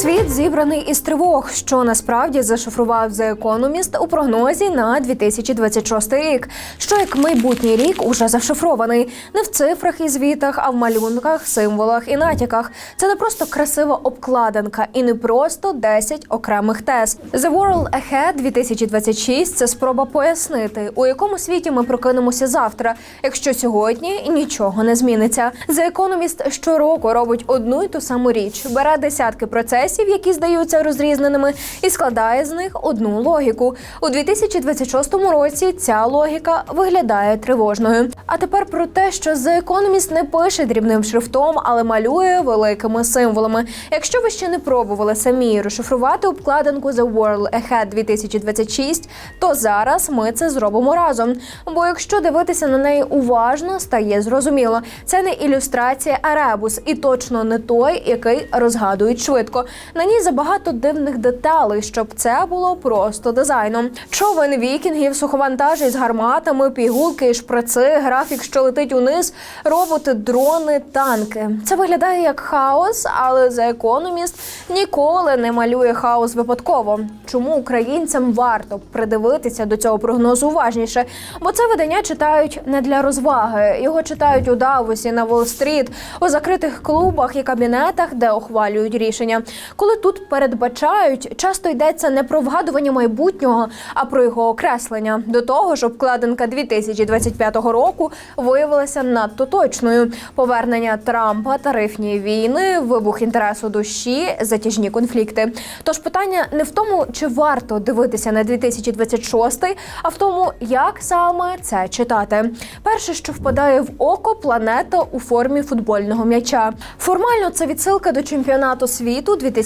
Світ зібраний із тривог, що насправді зашифрував The Economist у прогнозі на 2026 рік. Що як майбутній рік уже зашифрований не в цифрах і звітах, а в малюнках, символах і натяках. Це не просто красива обкладинка і не просто 10 окремих тез. The World Ahead 2026 – це спроба пояснити, у якому світі ми прокинемося завтра, якщо сьогодні нічого не зміниться. The Economist щороку робить одну й ту саму річ, бере десятки процесів, які здаються розрізненими, і складає з них одну логіку. У 2026 році ця логіка виглядає тривожною. А тепер про те, що The Economist не пише дрібним шрифтом, але малює великими символами. Якщо ви ще не пробували самі розшифрувати обкладинку The World Ahead 2026, то зараз ми це зробимо разом. Бо якщо дивитися на неї уважно, стає зрозуміло. Це не ілюстрація, а ребус, і точно не той, який розгадують швидко. На ній забагато дивних деталей, щоб це було просто дизайном. Човен вікінгів, суховантажі з гарматами, пігулки, шприци, графік, що летить униз, роботи, дрони, танки. Це виглядає як хаос, але The Economist ніколи не малює хаос випадково. Чому українцям варто придивитися до цього прогнозу уважніше? Бо це видання читають не для розваги. Його читають у Давосі, на Уолл-стріт, у закритих клубах і кабінетах, де ухвалюють рішення. Коли тут передбачають, часто йдеться не про вгадування майбутнього, а про його окреслення. До того ж, обкладинка 2025 року виявилася надто точною. Повернення Трампа, тарифні війни, вибух інтересу душі, затяжні конфлікти. Тож питання не в тому, чи варто дивитися на 2026, а в тому, як саме це читати. Перше, що впадає в око, планета у формі футбольного м'яча. Формально це відсилка до чемпіонату світу 2026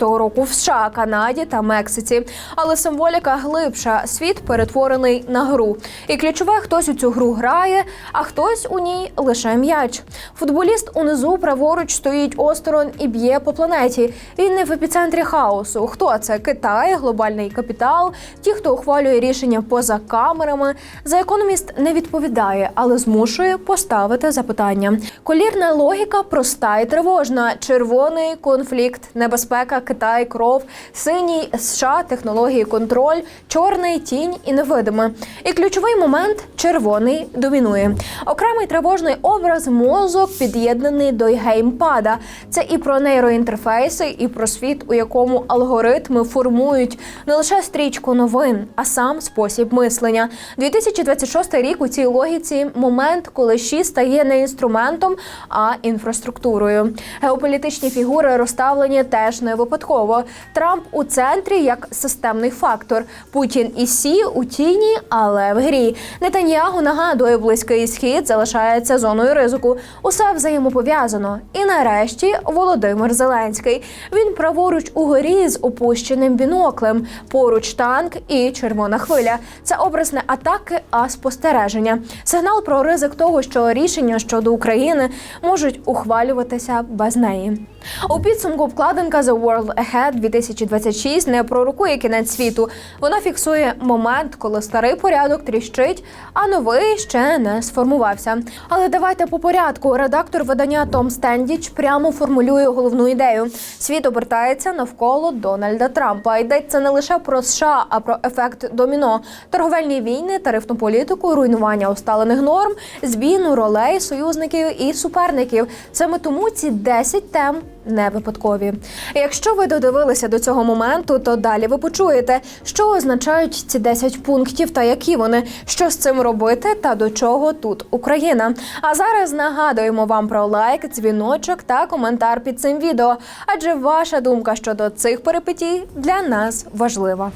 року в США, Канаді та Мексиці. Але символіка глибша. Світ перетворений на гру. І ключове, хтось у цю гру грає, а хтось у ній лише м'яч. Футболіст унизу праворуч стоїть осторонь і б'є по планеті. Він не в епіцентрі хаосу. Хто це? Китай, глобальний капітал, ті, хто ухвалює рішення поза камерами. За економіст не відповідає, але змушує поставити запитання. Колірна логіка проста і тривожна: червоний конфлікт, небезпека, Китай, кров, синій США, технології, контроль, чорний тінь і невидиме. І ключовий момент червоний домінує. Окремий тривожний образ мозок під'єднаний до геймпада. Це і про нейроінтерфейси, і про світ, у якому алгоритми формують не лише стрічку новин, а сам спосіб мислення. 2026 рік у цій логіці момент, коли ШІ стає не інструментом, а інфраструктурою. Геополітичні фігури розставлені теж не випадково. Трамп у центрі як системний фактор. Путін і Сі у тіні, але в грі. Нетаньягу нагадує, близький схід залишається зоною ризику. Усе взаємопов'язано. І нарешті Володимир Зеленський. Він праворуч у горі з опущеним біноклем. Поруч танк і червона хвиля. Це образ не атаки, а спостереження. Сигнал про ризик того, що рішення щодо України можуть ухвалюватися без неї. У підсумку обкладинка The World Ahead 2026 не пророкує кінець світу. Вона фіксує момент, коли старий порядок тріщить, а новий ще не сформувався. Але давайте по порядку. Редактор видання Том Стендіч прямо формулює головну ідею: світ обертається навколо Дональда Трампа. Йдеться не лише про США, а про ефект доміно, торговельні війни, тарифну політику, руйнування усталених норм, збійну ролей союзників і суперників. Саме тому ці 10 тем не випадкові. Якщо ви додивилися до цього моменту, то далі ви почуєте, що означають ці 10 пунктів та які вони, що з цим робити та до чого тут Україна. А зараз нагадуємо вам про лайк, дзвіночок та коментар під цим відео, адже ваша думка щодо цих перипетій для нас важлива.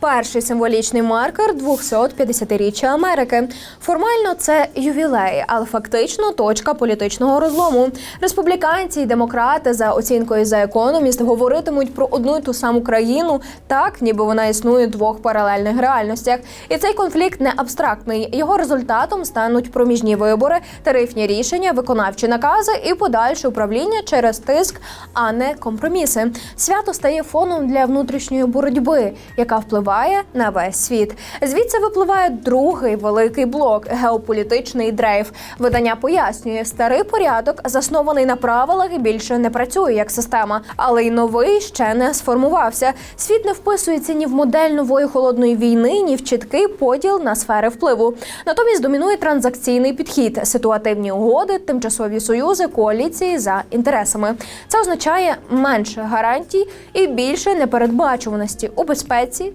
Перший символічний маркер 250-річчя Америки. Формально це ювілей, але фактично точка політичного розлому. Республіканці і демократи за оцінкою за економіст говоритимуть про одну й ту саму країну, так ніби вона існує в двох паралельних реальностях. І цей конфлікт не абстрактний. Його результатом стануть проміжні вибори, тарифні рішення, виконавчі накази і подальше управління через тиск, а не компроміси. Свято стає фоном для внутрішньої боротьби, яка впливає впливає на весь світ. Звідси випливає другий великий блок геополітичний дрейф. Видання пояснює, старий порядок заснований на правилах і більше не працює як система, але й новий ще не сформувався. Світ не вписується ні в модель нової холодної війни, ні в чіткий поділ на сфери впливу. Натомість домінує транзакційний підхід, ситуативні угоди, тимчасові союзи, коаліції за інтересами. Це означає менше гарантій і більше непередбачуваності у безпеці,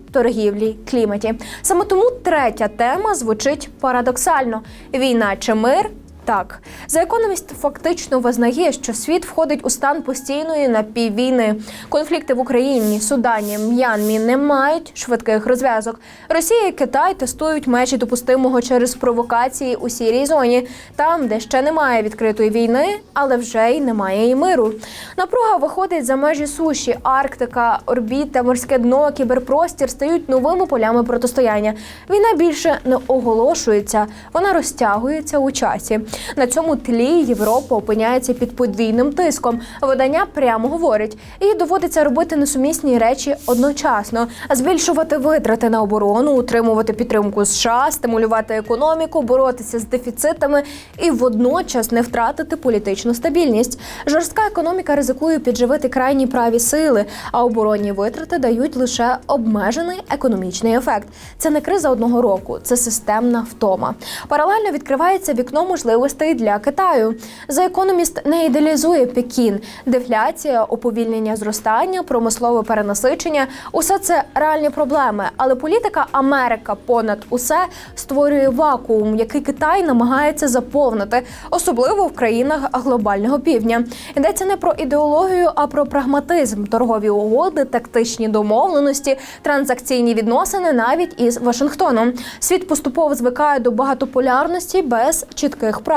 кліматі. Саме тому третя тема звучить парадоксально: війна чи мир. Так, за економіст фактично визнає, що світ входить у стан постійної напіввійни. Конфлікти в Україні, Судані, М'янмі не мають швидких розв'язок. Росія і Китай тестують межі допустимого через провокації у сірій зоні, там, де ще немає відкритої війни, але вже й немає і миру. Напруга виходить за межі суші, Арктика, орбіта, морське дно, кіберпростір стають новими полями протистояння. Війна більше не оголошується, вона розтягується у часі. На цьому тлі Європа опиняється під подвійним тиском. Видання прямо говорить, їй доводиться робити несумісні речі одночасно: збільшувати витрати на оборону, утримувати підтримку США, стимулювати економіку, боротися з дефіцитами і водночас не втратити політичну стабільність. Жорстка економіка ризикує підживити крайні праві сили, а оборонні витрати дають лише обмежений економічний ефект. Це не криза одного року, це системна втома. Паралельно відкривається вікно можливостей для Китаю. За економіст не ідеалізує Пекін, дефляція, уповільнення зростання, промислове перенасичення усе це реальні проблеми. Але політика Америка понад усе створює вакуум, який Китай намагається заповнити, особливо в країнах глобального півдня. Йдеться не про ідеологію, а про прагматизм, торгові угоди, тактичні домовленості, транзакційні відносини навіть із Вашингтоном. Світ поступово звикає до багатополярності без чітких правил.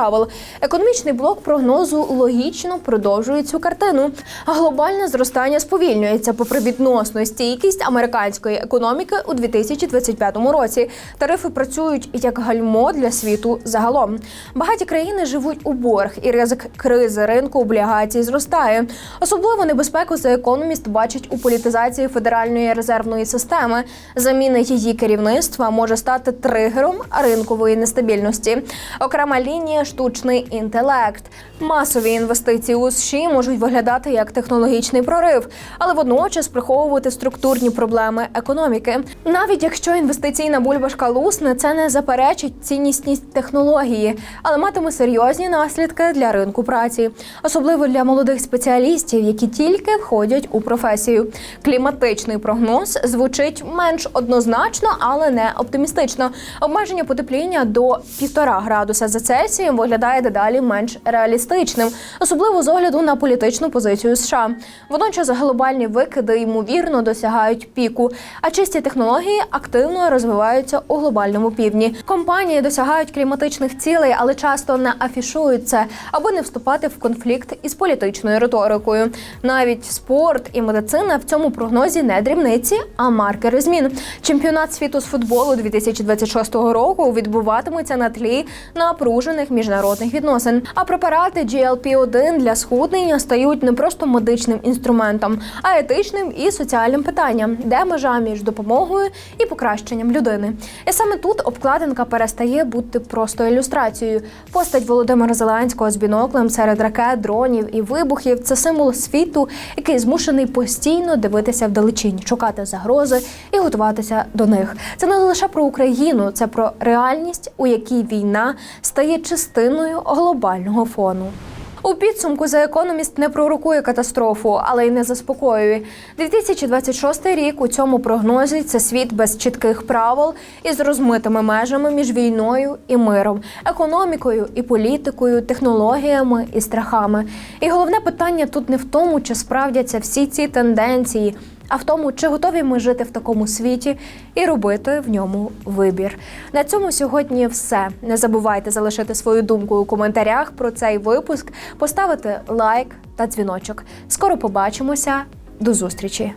Економічний блок прогнозу логічно продовжує цю картину. Глобальне зростання сповільнюється попри відносну стійкість американської економіки у 2025 році. Тарифи працюють як гальмо для світу загалом. Багаті країни живуть у борг, і ризик кризи ринку облігацій зростає. Особливо небезпеку за економіст бачить у політизації федеральної резервної системи. Заміна її керівництва може стати тригером ринкової нестабільності. Окрема лінія штучний інтелект. Масові інвестиції у США можуть виглядати як технологічний прорив, але водночас приховувати структурні проблеми економіки. Навіть якщо інвестиційна бульбашка лусне, це не заперечить ціннісність технології, але матиме серйозні наслідки для ринку праці, особливо для молодих спеціалістів, які тільки входять у професію. Кліматичний прогноз звучить менш однозначно, але не оптимістично. Обмеження потепління до 1,5 градуса за Цельсієм виглядає дедалі менш реалістичним, особливо з огляду на політичну позицію США. Водночас глобальні викиди ймовірно досягають піку, а чисті технології активно розвиваються у глобальному півдні. Компанії досягають кліматичних цілей, але часто не афішують це, аби не вступати в конфлікт із політичною риторикою. Навіть спорт і медицина в цьому прогнозі не дрібниці, а маркери змін. Чемпіонат світу з футболу 2026 року відбуватиметься на тлі напружених міжнародних відносин. А препарати GLP-1 для схуднення стають не просто медичним інструментом, а етичним і соціальним питанням, де межа між допомогою і покращенням людини. І саме тут обкладинка перестає бути просто ілюстрацією. Постать Володимира Зеленського з біноклем серед ракет, дронів і вибухів це символ світу, який змушений постійно дивитися вдалечінь, шукати загрози і готуватися до них. Це не лише про Україну, це про реальність, у якій війна стає частиною глобального фону. У підсумку за економіст не пророкує катастрофу, але й не заспокоює. 2026 рік у цьому прогнозі це світ без чітких правил і з розмитими межами між війною і миром, економікою і політикою, технологіями і страхами. І головне питання тут не в тому, чи справдяться всі ці тенденції. А в тому, чи готові ми жити в такому світі і робити в ньому вибір. На цьому сьогодні все. Не забувайте залишити свою думку у коментарях про цей випуск, поставити лайк та дзвіночок. Скоро побачимося. До зустрічі!